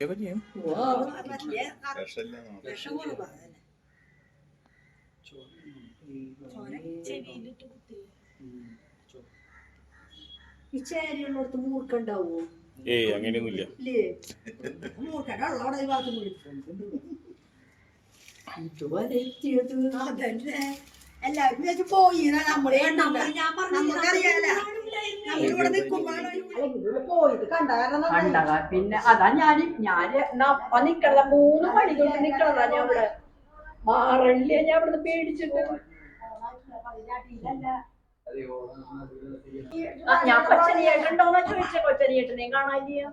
ഇതൊക്കെ ചെയ്യും ഈ ചേരിയുള്ളടത്ത് മൂർക്കുണ്ടാവോ ഏയ് അങ്ങനെയൊന്നുമില്ല. എല്ലാവരും പോയി നമ്മളെ നമ്മൾ ഞാൻ പറഞ്ഞു നമുക്കറിയാല പിന്നെ അതാ ഞാൻ ഞാൻ നപ്പ നിക്കണത മൂന്ന് മണി തൊട്ട് നിക്കണതാ ഞാൻ ഇവിടെ. മാറല്ലേ ഞാൻ ഇവിടുന്ന് പേടിച്ചിട്ട്? ഞാൻ കൊച്ചനിയേട്ടുണ്ടോന്നാ ചോദിച്ചേ കൊച്ചനിയേട്ടനെ കാണാനില്ല.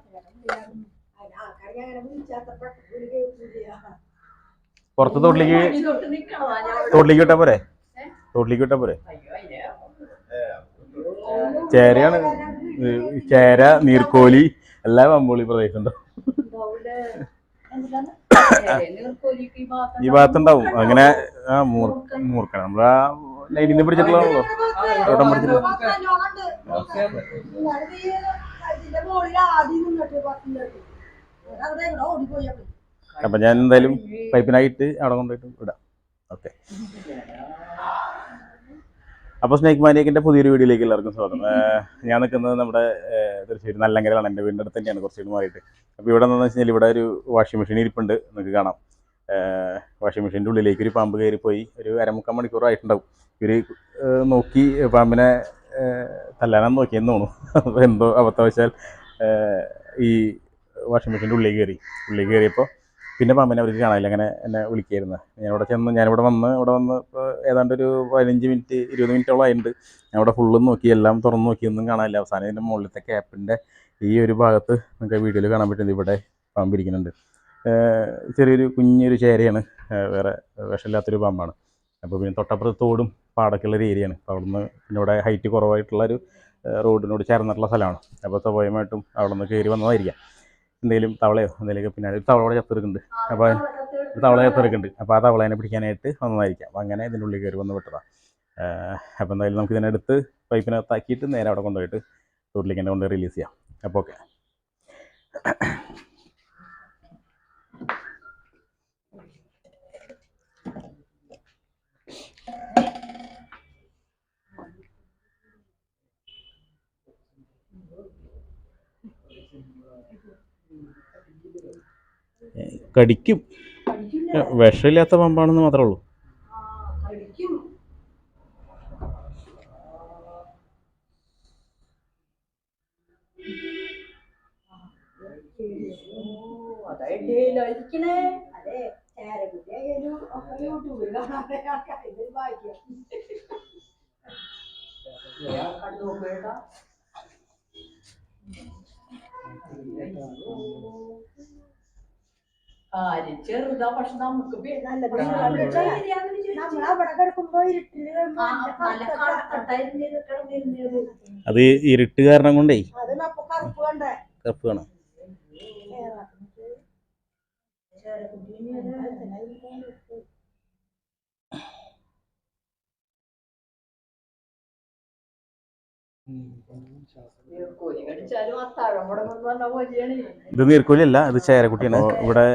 പുറത്ത് തൊട്ടിലേക്ക് തൊട്ടിലേക്ക് വിട്ടാ പോരെ? തൊട്ടിലേക്ക് വിട്ടാ പോരെ? അയ്യോ. ചേരയാണ്. ചേര നീർക്കോലി എല്ലാ വമ്പോളി പ്രദേശം നീർക്കോലിക്ക് ഈ ഭാഗത്ത് ഈ ഭാഗത്തുണ്ടാവും. അങ്ങനെ ആ മൂർ മൂർക്കണം നമ്മളാ ലൈനിന്ന് പിടിച്ചിട്ടുള്ളതാണല്ലോ തോട്ടം പിടിച്ചിട്ട്. നല്ലോണമുണ്ട്. ഇന്നാൾ ഈ ഇതിന്റെ മുകളിൽ ആദ്യം നിന്നിട്ട് പത്തിലോട്ട് അവിടെ എവിടെ ഓടിപ്പോയി അപ്പൊ. അപ്പൊ ഞാൻ എന്തായാലും പൈപ്പിനായിട്ട് അവിടെ കൊണ്ടുപോയിട്ട് വിടാം. ഓക്കെ. അപ്പോൾ സ്നേക് മാനിയക്കിന്റെ പുതിയൊരു വീഡിയോയിലേക്ക് എല്ലാവർക്കും സ്വാഗതം. ഞാൻ നിൽക്കുന്നത് നമ്മുടെ തൃശ്ശൂർ നല്ലങ്കരയിലാണ്. എന്റെ വീടിന്റെ അടുത്ത് തന്നെയാണ് കുറച്ച് മാറിയിട്ട്. അപ്പോൾ ഇവിടെ എന്താണെന്ന് വെച്ചാൽ ഇവിടെ ഒരു വാഷിംഗ് മെഷീൻ ഇരിപ്പുണ്ട്. നിങ്ങൾക്ക് കാണാം. വാഷിംഗ് മെഷീന്റെ ഉള്ളിലേക്ക് ഒരു പാമ്പ് കയറിപ്പോയി. ഒരു അരമുക്കാൽ മണിക്കൂറായിട്ടുണ്ടാവും ഇവർ നോക്കി പാമ്പിനെ തല്ലാനാന്ന് നോക്കിയെന്ന് തോന്നുന്നു. എന്തോ അബദ്ധവശാൽ ഈ വാഷിംഗ് മെഷീന്റെ ഉള്ളിൽ കയറി. ഉള്ളിൽ കയറിയപ്പോൾ പിന്നെ പമ്പിനെ അവർക്ക് കാണാനില്ല അങ്ങനെ എന്നെ വിളിക്കായിരുന്നു. ഞാനിവിടെ ചെന്ന് ഞാനിവിടെ വന്ന് ഇവിടെ വന്ന് ഏതാണ്ട് ഒരു പതിനഞ്ച് മിനിറ്റ് ഇരുപത് മിനിറ്റോളം ആയിട്ടുണ്ട്. ഞാൻ ഇവിടെ ഫുള്ളും നോക്കി എല്ലാം തുറന്ന് നോക്കി ഒന്നും കാണാനില്ല. അവസാനം ഇതിന്റെ മുകളിലത്തെ ക്യാപ്പിന്റെ ഈ ഒരു ഭാഗത്ത് നമുക്ക് വീഡിയോയിൽ കാണാൻ പറ്റുന്നത് ഇവിടെ പാമ്പിരിക്കുന്നുണ്ട് ചെറിയൊരു കുഞ്ഞൊരു ചേരയാണ്. വേറെ വിഷമില്ലാത്തൊരു പാമ്പാണ്. അപ്പോൾ പിന്നെ തൊട്ടപ്പുറത്ത് തോടും പാടൊക്കെയുള്ള ഒരു ഏരിയയാണ്. അപ്പോൾ അവിടുന്ന് പിന്നെ ഇവിടെ ഹൈറ്റ് കുറവായിട്ടുള്ള ഒരു റോഡിനോട് ചേർന്നിട്ടുള്ള സ്ഥലമാണ്. അപ്പോൾ സ്വാഭാവികമായിട്ടും അവിടെ നിന്ന് കയറി വന്നതായിരിക്കാം. എന്തെങ്കിലും തവളയോ എന്തെങ്കിലും പിന്നെ ഒരു തവളയുടെ ചത്തെടുക്കുന്നുണ്ട് അപ്പോൾ ഒരു തവള ചത്തെടുക്കുന്നുണ്ട് അപ്പോൾ ആ തവളേനെ പിടിക്കാനായിട്ട് വന്നതായിരിക്കാം. അപ്പോൾ അങ്ങനെ ഇതിന്റെ ഉള്ളിൽ കയറി വന്ന് അപ്പോൾ എന്തായാലും നമുക്ക് ഇതിനടുത്ത് പൈപ്പിനകത്താക്കിയിട്ട് നേരെ അവിടെ കൊണ്ടുപോയിട്ട് ടൂറിലേക്ക് തന്നെ കൊണ്ട് റിലീസ് ചെയ്യാം. അപ്പോൾ ഓക്കെ. കടിക്കും. വിഷമില്ലാത്ത പമ്പാണെന്ന് മാത്രമേ ഉള്ളൂ. കഴിക്കും കാര്യം ചെറുതാ പക്ഷെ നമുക്ക്. അത് ഇരുട്ട് കാരണം കൊണ്ടേ. കറുപ്പ് കണ്ടേ ഇത് നീർക്കോലിയല്ല ഇത് ചേരക്കുട്ടിയാണ്. ഇവിടെ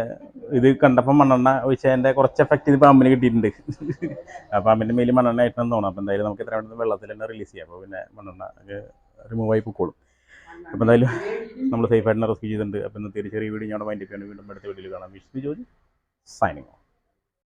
ഇത് കണ്ടപ്പോൾ മണ്ണെണ്ണ ഒഴിച്ചതിന്റെ കുറച്ച് എഫക്റ്റ് ഇത് പാമ്പിന് കിട്ടിയിട്ടുണ്ട്. ആ പാമ്പിന്റെ മേലിൽ മണ്ണെണ്ണ ആയിട്ടാണ് തോന്നുന്നു. അപ്പോൾ എന്തായാലും നമുക്ക് എത്ര വെള്ളത്തിൽ തന്നെ റിലീസ് ചെയ്യാം. അപ്പോൾ പിന്നെ മണ്ണെണ്ണ റിമൂവ് ആയി പൊക്കോളും. അപ്പോൾ എന്തായാലും നമ്മൾ സേഫ് ആയിട്ട് റെസ്ക്യൂ ചെയ്തിട്ടുണ്ട്. അപ്പോൾ ഇന്നത്തെ ഒരു ചെറിയ വീഡിയോ മൈൻഡ് വീണ്ടും അടുത്ത വീഡിയോയിൽ കാണാം. വിഷ്ണു ജോലി സൈനിങ്